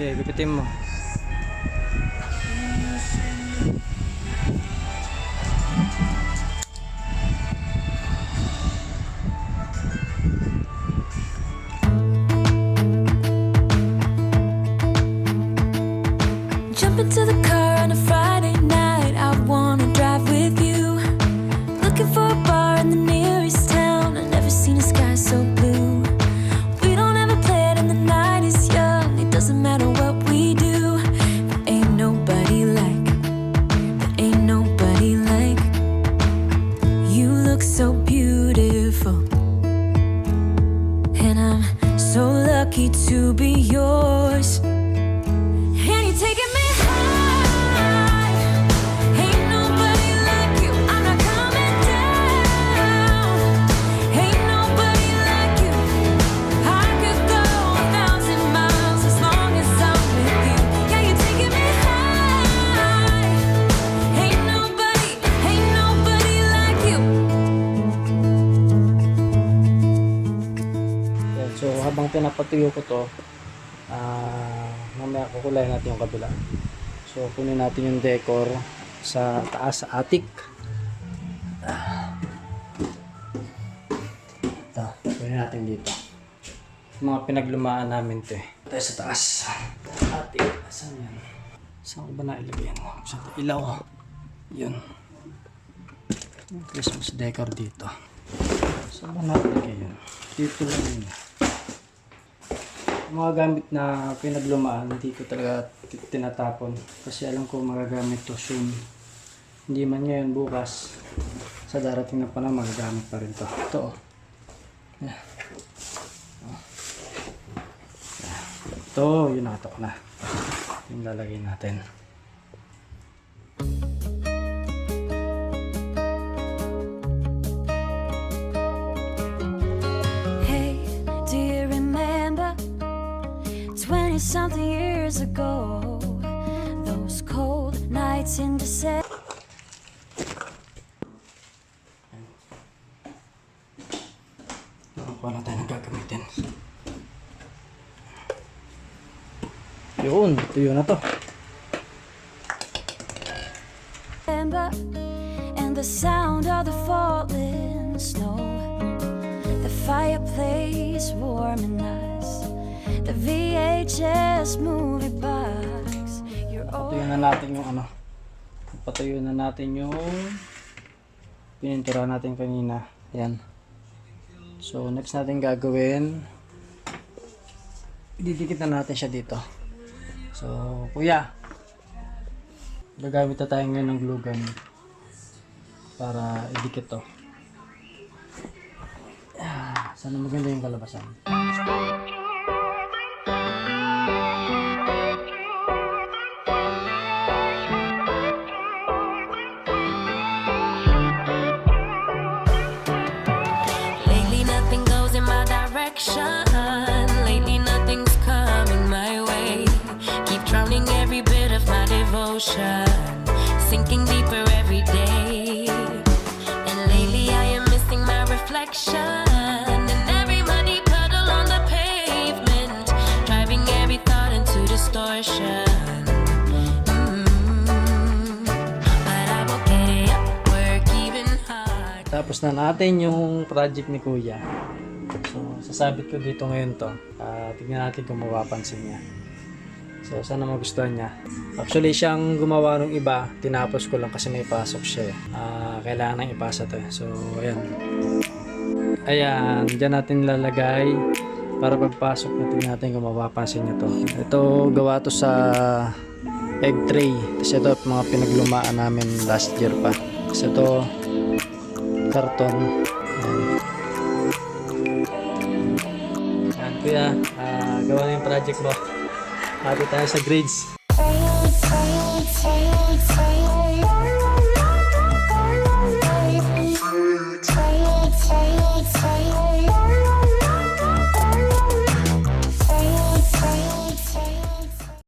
Okay, gupitin mo. Jump into the car on a Friday so habang pinapatuyo ko to, ah mamaya kukulay natin yung kabila. So kunin natin yung decor sa taas sa attic. Ito, kunin natin dito. Mga pinaglumaan namin to eh. Tayo sa taas. Attic. Saan yan? Saan ko ba nailagay yan? To? Ilaw. Yun. Christmas decor dito. Saan ba nailagay yun? Dito lang yun. Mga gamit na pinaglumaan, hindi ko talaga tinatapon. Kasi alam ko magagamit to soon. Hindi man ngayon, bukas. Sa darating na panahon, magagamit pa rin to. Ito oh. Ito, yun nakatok na. Yung lalagay natin. 20 something years ago? Those cold nights in December. Nakakuha na tayo ng gagamitin. Yun, tuyo na to. And the sound of the falling snow. The fireplace warming us. The VHS movie box. Your old Patuyo na natin yung ano. Patuyo na natin yung pinintura natin kanina. Yan. So, next natin gagawin, ididikit na natin siya dito. So, kuya, gagamit na tayo ngayon ng glue gun para idikit to. Ah, Sana maganda yung kalabasan. Devotion, sinking deeper every day. And lately, I am missing my reflection. And every muddy puddle on the pavement, driving every thought into distortion. Mm. Tapos na natin yung project ni Kuya. So, sasabit ko dito ngayon to. Ah, tignan natin kung mapapansin niya. So, sana magustuhan niya. Actually, siyang gumawa ng iba. Tinapos ko lang kasi may pasok siya. Ah, kailangan nang ipasa to. eh. So, ayan. Ayan, dyan natin lalagay para pagpasok na tignan natin kung mapapansin niya to. Ito, gawa to sa egg tray. Kasi ito, mga pinaglumaan namin last year pa. Kasi ito, karton. Ayan. Kuya, ah, gawa na yung project mo. Happy tayo sa grades.